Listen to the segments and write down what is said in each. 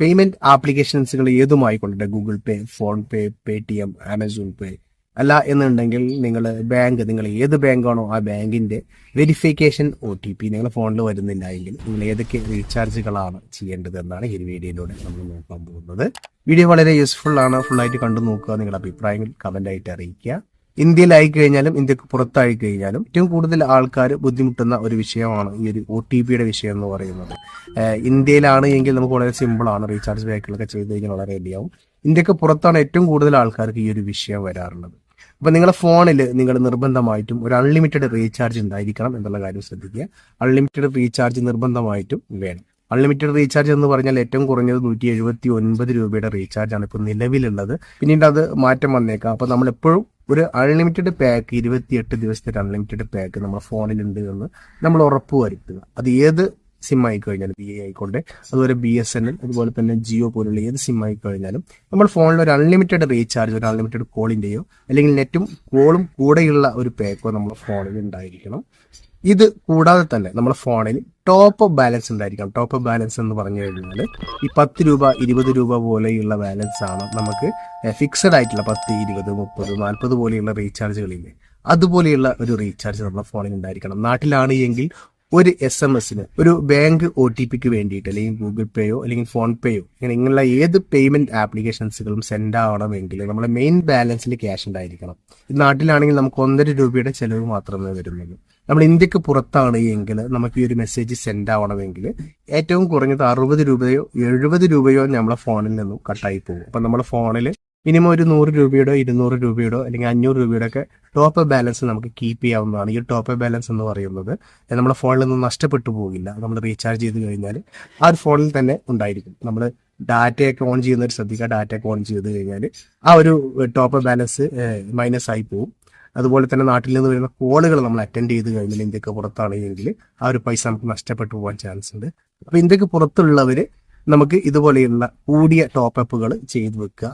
Payment ആപ്ലിക്കേഷൻസുകൾ ഏതുമായിക്കൊള്ളട്ടെ? Google Pay PhonePe Paytm Amazon Pay അല്ല എന്നുണ്ടെങ്കിൽ നിങ്ങൾ ബാങ്ക് നിങ്ങൾ ഏത് ബാങ്കാണോ ആ ബാങ്കിന്റെ വെരിഫിക്കേഷൻ ഒ ടി പി നിങ്ങളുടെ ഫോണിൽ വരുന്നില്ല എങ്കിൽ നിങ്ങൾ ഏതൊക്കെ റീചാർജുകളാണ് ചെയ്യേണ്ടത് എന്നാണ് ഈ വീഡിയോയിലൂടെ നമ്മൾ നോക്കാൻ പോകുന്നത്. വീഡിയോ വളരെ യൂസ്ഫുൾ ആണ്. ഫുള്ളായിട്ട് കണ്ടു നോക്കുക. നിങ്ങളുടെ അഭിപ്രായങ്ങൾ കമന്റ് ആയിട്ട് അറിയിക്കുക. ഇന്ത്യയിലായി കഴിഞ്ഞാലും ഇന്ത്യയ്ക്ക് പുറത്തായി കഴിഞ്ഞാലും ഏറ്റവും കൂടുതൽ ആൾക്കാർ ബുദ്ധിമുട്ടുന്ന ഒരു വിഷയമാണ് ഈ ഒരു ഒ ടി പിയുടെ വിഷയം എന്ന് പറയുന്നത്. ഇന്ത്യയിലാണ് എങ്കിൽ നമുക്ക് വളരെ സിമ്പിളാണ് റീചാർജ് ബാക്കുകളൊക്കെ ചെയ്ത് കഴിഞ്ഞാൽ വളരെ റെഡിയാവും ഇന്ത്യയ്ക്ക് പുറത്താണ് ഏറ്റവും കൂടുതൽ ആൾക്കാർക്ക് ഈ ഒരു വിഷയം വരാറുള്ളത്. അപ്പൊ നിങ്ങളുടെ ഫോണിൽ നിങ്ങൾ നിർബന്ധമായിട്ടും ഒരു അൺലിമിറ്റഡ് റീചാർജ് ഉണ്ടായിരിക്കണം എന്നുള്ള കാര്യം ശ്രദ്ധിക്കുക. അൺലിമിറ്റഡ് റീചാർജ് നിർബന്ധമായിട്ടും വേണം. അൺലിമിറ്റഡ് റീചാർജ് എന്ന് പറഞ്ഞാൽ ഏറ്റവും കുറഞ്ഞത് നൂറ്റി എഴുപത്തി ഒൻപത് രൂപയുടെ റീചാർജ് ആണ് ഇപ്പോൾ നിലവിലുള്ളത്. പിന്നീട് അത് മാറ്റം വന്നേക്കാം. അപ്പോൾ നമ്മൾ എപ്പോഴും ഒരു അൺലിമിറ്റഡ് പാക്ക് ഇരുപത്തിയെട്ട് ദിവസത്തെ ഒരു അൺലിമിറ്റഡ് പാക്ക് നമ്മുടെ ഫോണിലുണ്ട് എന്ന് നമ്മൾ ഉറപ്പ് വരുത്തുക. അത് ഏത് സിം ആയി കഴിഞ്ഞാലും ബി എ ആയിക്കോട്ടെ അതുപോലെ ബി എസ് എൻ എൽ അതുപോലെ തന്നെ ജിയോ പോലുള്ള ഏത് സിം ആയി കഴിഞ്ഞാലും നമ്മൾ ഫോണിൽ ഒരു അൺലിമിറ്റഡ് റീചാർജ് ഒരു അൺലിമിറ്റഡ് കോളിന്റെയോ അല്ലെങ്കിൽ നെറ്റും കോളും കൂടെയുള്ള ഒരു പാക്കോ നമ്മുടെ ഫോണിൽ ഉണ്ടായിരിക്കണം. ഇത് കൂടാതെ തന്നെ നമ്മുടെ ഫോണിൽ ടോപ്പ് അപ്പ് ബാലൻസ് ഉണ്ടായിരിക്കാം ടോപ്പ് അപ്പ് ബാലൻസ് എന്ന് പറഞ്ഞു കഴിഞ്ഞാൽ ഈ പത്ത് രൂപ ഇരുപത് രൂപ പോലെയുള്ള ബാലൻസ് ആണ് നമുക്ക് ഫിക്സഡ് ആയിട്ടുള്ള പത്ത് ഇരുപത് മുപ്പത് നാൽപ്പത് പോലെയുള്ള റീചാർജുകളില്ലേ അതുപോലെയുള്ള ഒരു റീചാർജ് നമ്മുടെ ഫോണിൽ ഉണ്ടായിരിക്കണം. നാട്ടിലാണ് എങ്കിൽ ഒരു എസ് എം എസിന് ഒരു ബാങ്ക് ഒ ടി പിക്ക് വേണ്ടിയിട്ട് അല്ലെങ്കിൽ ഗൂഗിൾ പേയോ അല്ലെങ്കിൽ ഫോൺ പേയോ ഇങ്ങനെ ഇങ്ങനെയുള്ള ഏത് പേയ്മെന്റ് ആപ്ലിക്കേഷൻസുകളും സെൻഡ് ആവണമെങ്കിൽ നമ്മുടെ മെയിൻ ബാലൻസിൽ ക്യാഷ് ഉണ്ടായിരിക്കണം. നാട്ടിലാണെങ്കിൽ നമുക്ക് ഒന്നര രൂപയുടെ ചെലവ് മാത്രമേ വരുന്നുള്ളൂ. നമ്മൾ ഇന്ത്യയ്ക്ക് പുറത്താണ് എങ്കിൽ നമുക്ക് ഈ ഒരു മെസ്സേജ് സെൻഡ് ആവണമെങ്കിൽ ഏറ്റവും കുറഞ്ഞത് അറുപത് രൂപയോ എഴുപത് രൂപയോ നമ്മളെ ഫോണിൽ നിന്നും കട്ടായി പോകും. അപ്പം നമ്മുടെ ഫോണിൽ മിനിമം ഒരു നൂറ് രൂപയുടെ ഇരുന്നൂറ് രൂപയുടെ അല്ലെങ്കിൽ അഞ്ഞൂറ് രൂപയുടെ ഒക്കെ ടോപ്പ് ബാലൻസ് നമുക്ക് കീപ്പ് ചെയ്യാവുന്നതാണ്. ഈ ടോപ്പ് ബാലൻസ് എന്ന് പറയുന്നത് നമ്മുടെ ഫോണിൽ നിന്ന് നഷ്ടപ്പെട്ടു പോകില്ല. നമ്മൾ റീചാർജ് ചെയ്ത് കഴിഞ്ഞാൽ ആ ഒരു ഫോണിൽ തന്നെ ഉണ്ടായിരിക്കും. നമ്മൾ ഡാറ്റയൊക്കെ ഓൺ ചെയ്യുന്നവർ ശ്രദ്ധിക്കുക. ഡാറ്റയൊക്കെ ഓൺ ചെയ്ത് കഴിഞ്ഞാൽ ആ ഒരു ടോപ്പ് ബാലൻസ് മൈനസ് ആയി പോകും അതുപോലെ തന്നെ നാട്ടിൽ നിന്ന് വരുന്ന കോളുകൾ നമ്മൾ അറ്റൻഡ് ചെയ്ത് കഴിഞ്ഞാൽ ഇന്ത്യയ്ക്ക് പുറത്താണെങ്കിൽ ആ ഒരു പൈസ നമുക്ക് നഷ്ടപ്പെട്ടു പോകാൻ ചാൻസ് ഉണ്ട്. അപ്പൊ ഇന്ത്യയ്ക്ക് പുറത്തുള്ളവര് നമുക്ക് ഇതുപോലെയുള്ള കൂടിയ ടോപ്പ് അപ്പുകൾ ചെയ്തു വെക്കുക.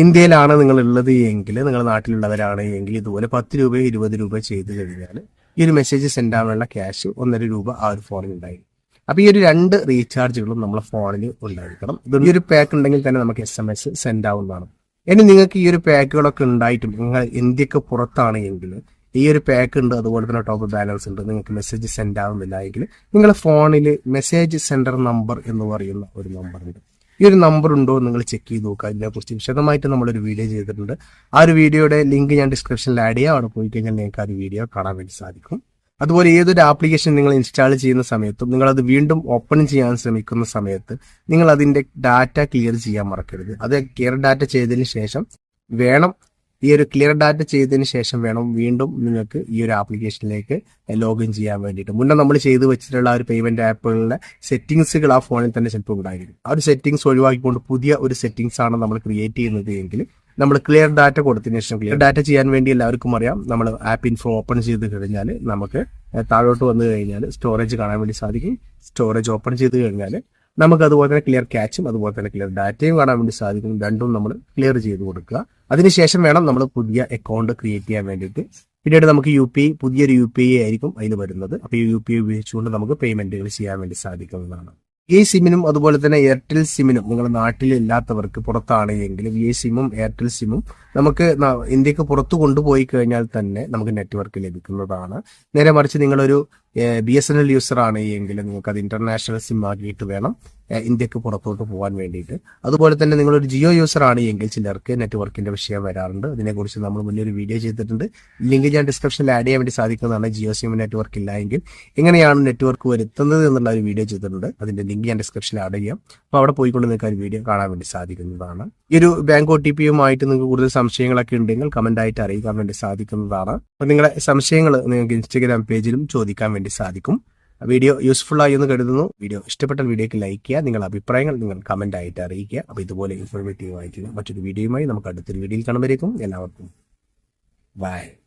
ഇന്ത്യയിലാണ് നിങ്ങളുള്ളത് എങ്കിൽ നിങ്ങൾ നാട്ടിലുള്ളവരാണ് എങ്കിൽ ഇതുപോലെ പത്ത് രൂപയോ ഇരുപത് രൂപ ചെയ്ത് കഴിഞ്ഞാൽ ഈ ഒരു മെസ്സേജ് സെൻഡ് ആവാനുള്ള ക്യാഷ് ഒന്നര രൂപ ആ ഒരു ഫോണിൽ ഉണ്ടായി. അപ്പൊ ഈ ഒരു രണ്ട് റീചാർജുകളും നമ്മളെ ഫോണിൽ ഉണ്ടായിരിക്കണം. ഇത് ഈ ഒരു പാക്ക് ഉണ്ടെങ്കിൽ തന്നെ നമുക്ക് എസ് എം എസ് സെൻഡ് ആവുന്നതാണ്. ഇനി നിങ്ങൾക്ക് ഈ ഒരു പാക്കുകളൊക്കെ ഉണ്ടായിട്ടും നിങ്ങൾ ഇന്ത്യയ്ക്ക് പുറത്താണ് എങ്കിൽ ഈ ഒരു പാക്ക് ഉണ്ട് അതുപോലെ തന്നെ ടോപ്പ് ബാലൻസ് ഉണ്ട് നിങ്ങൾക്ക് മെസ്സേജ് സെൻഡ് ആവുന്നില്ല എങ്കിൽ നിങ്ങളുടെ ഫോണിൽ മെസ്സേജ് സെൻഡർ നമ്പർ എന്ന് പറയുന്ന ഒരു നമ്പർ ഉണ്ട്. ഈ ഒരു നമ്പർ ഉണ്ടോ നിങ്ങൾ ചെക്ക് ചെയ്ത് നോക്കുക ഇതിനെക്കുറിച്ച് വിശദമായിട്ട് നമ്മളൊരു വീഡിയോ ചെയ്തിട്ടുണ്ട്. ആ ഒരു വീഡിയോയുടെ ലിങ്ക് ഞാൻ ഡിസ്ക്രിപ്ഷനിൽ ആഡ് ചെയ്യാം. അവിടെ പോയി കഴിഞ്ഞാൽ നിങ്ങൾക്ക് ആ ഒരു വീഡിയോ കാണാൻ വേണ്ടി സാധിക്കും. അതുപോലെ ഏതൊരു ആപ്ലിക്കേഷൻ നിങ്ങൾ ഇൻസ്റ്റാൾ ചെയ്യുന്ന സമയത്തും നിങ്ങൾ അത് വീണ്ടും ഓപ്പൺ ചെയ്യാൻ ശ്രമിക്കുന്ന സമയത്ത് നിങ്ങൾ അതിന്റെ ഡാറ്റ ക്ലിയർ ചെയ്യാൻ മറക്കരുത്. അത് ക്ലിയർ ഡാറ്റ ചെയ്തതിന് ശേഷം വേണം ഈ ഒരു ക്ലിയർ ഡാറ്റ ചെയ്തതിന് ശേഷം വേണം വീണ്ടും നിങ്ങൾക്ക് ഈ ഒരു ആപ്ലിക്കേഷനിലേക്ക് ലോഗിൻ ചെയ്യാൻ വേണ്ടിയിട്ട്. മുന്നേ നമ്മൾ ചെയ്ത് വെച്ചിട്ടുള്ള ആ ഒരു പേയ്മെന്റ് ആപ്പുകളുടെ സെറ്റിംഗ്സുകൾ ആ ഫോണിൽ തന്നെ ചിലപ്പോൾ ഉണ്ടായിരിക്കും. ആ ഒരു സെറ്റിംഗ്സ് ഒഴിവാക്കിക്കൊണ്ട് പുതിയ ഒരു സെറ്റിംഗ്സ് ആണ് നമ്മൾ ക്രിയേറ്റ് ചെയ്യുന്നത് എങ്കിൽ നമ്മൾ ക്ലിയർ ഡാറ്റ കൊടുത്തതിന് ശേഷം ക്ലിയർ ഡാറ്റ ചെയ്യാൻ വേണ്ടി എല്ലാവർക്കും അറിയാം. നമ്മൾ ആപ്പ് ഇൻഫോ ഓപ്പൺ ചെയ്ത് കഴിഞ്ഞാൽ നമുക്ക് താഴോട്ട് വന്നു കഴിഞ്ഞാൽ സ്റ്റോറേജ് കാണാൻ വേണ്ടി സാധിക്കും. സ്റ്റോറേജ് ഓപ്പൺ ചെയ്ത് കഴിഞ്ഞാൽ നമുക്ക് അതുപോലെ തന്നെ ക്ലിയർ ക്യാച്ചും അതുപോലെ തന്നെ ക്ലിയർ ഡാറ്റയും കാണാൻ വേണ്ടി സാധിക്കും രണ്ടും നമ്മൾ ക്ലിയർ ചെയ്ത് കൊടുക്കുക. അതിനുശേഷം വേണം നമ്മൾ പുതിയ അക്കൗണ്ട് ക്രിയേറ്റ് ചെയ്യാൻ വേണ്ടിയിട്ട്. പിന്നീട് നമുക്ക് യു പി പുതിയൊരു യു പി ഐ ആയിരിക്കും അതിൽ വരുന്നത്. അപ്പോൾ ഈ യു പി ഐ ഉപയോഗിച്ചുകൊണ്ട് നമുക്ക് പേയ്മെന്റുകൾ ചെയ്യാൻ വേണ്ടി സാധിക്കുന്നതാണ്. ഈ സിമ്മിനും അതുപോലെ തന്നെ എയർടെൽ സിമ്മിനും നിങ്ങൾ നാട്ടിൽ ഇല്ലാത്തവർക്ക് പുറത്താണ് ഈ സിമ്മും എയർടെൽ സിമ്മും നമുക്ക് ഇന്ത്യയ്ക്ക് പുറത്തു കൊണ്ടുപോയി കഴിഞ്ഞാൽ തന്നെ നമുക്ക് നെറ്റ്വർക്ക് ലഭിക്കുന്നതാണ്. നേരെ മറിച്ച് നിങ്ങളൊരു B S N L user ആണ് എങ്കിൽ നിങ്ങൾക്ക് അത് ഇന്റർനാഷണൽ സിം ആക്കിയിട്ട് വേണം ഇന്ത്യയ്ക്ക് പുറത്തോട്ട് പോകാൻ വേണ്ടിയിട്ട്. അതുപോലെ തന്നെ നിങ്ങളൊരു ജിയോ യൂസർ ആണ് എങ്കിൽ ചിലർക്ക് നെറ്റ്വർക്കിന്റെ വിഷയം വരാറുണ്ട്. അതിനെക്കുറിച്ച് നമ്മൾ മുന്നേ ഒരു വീഡിയോ ചെയ്തിട്ടുണ്ട്. ലിങ്ക് ഞാൻ ഡിസ്ക്രിപ്ഷനിൽ ആഡ് ചെയ്യാൻ വേണ്ടി സാധിക്കുന്നതാണ്. ജിയോ സിം നെറ്റ്വർക്ക് ഇല്ല എങ്കിൽ എങ്ങനെയാണ് നെറ്റ്വർക്ക് വരുത്തുന്നത് എന്നുള്ള ഒരു വീഡിയോ ചെയ്തിട്ടുണ്ട്. അതിന്റെ ലിങ്ക് ഞാൻ ഡിസ്ക്രിപ്ഷനിൽ ആഡ് ചെയ്യാം. അപ്പോൾ അവിടെ പോയിക്കൊണ്ട് നിങ്ങൾക്ക് ഒരു വീഡിയോ കാണാൻ വേണ്ടി സാധിക്കുന്നതാണ്. ഈ ഒരു ബാങ്ക് ഒ ടി പിയുമായിട്ട് നിങ്ങൾക്ക് കൂടുതൽ സംശയങ്ങളൊക്കെ ഉണ്ടെങ്കിൽ കമന്റ് ആയിട്ട് അറിയിക്കാൻ വേണ്ടി സാധിക്കുന്നതാണ്. അപ്പോൾ നിങ്ങളുടെ സംശയങ്ങൾ നിങ്ങൾക്ക് ഇൻസ്റ്റഗ്രാം പേജിലും ചോദിക്കാൻ വേണ്ടി സാധിക്കും. വീഡിയോ യൂസ്ഫുൾ ആയി എന്ന് കരുതുന്നു. വീഡിയോ ഇഷ്ടപ്പെട്ട വീഡിയോക്ക് ലൈക്ക് ചെയ്യുക. നിങ്ങളുടെ അഭിപ്രായങ്ങൾ നിങ്ങൾ കമന്റ് ആയിട്ട് അറിയിക്കുക. അപ്പോൾ ഇതുപോലെ ഇൻഫോർമേറ്റീവ് ആയിട്ടുള്ള മറ്റൊരു വീഡിയോയുമായി നമുക്ക് അടുത്തൊരു വീഡിയോയിൽ കാണുമ്പോഴേക്കും എല്ലാവർക്കും ബൈ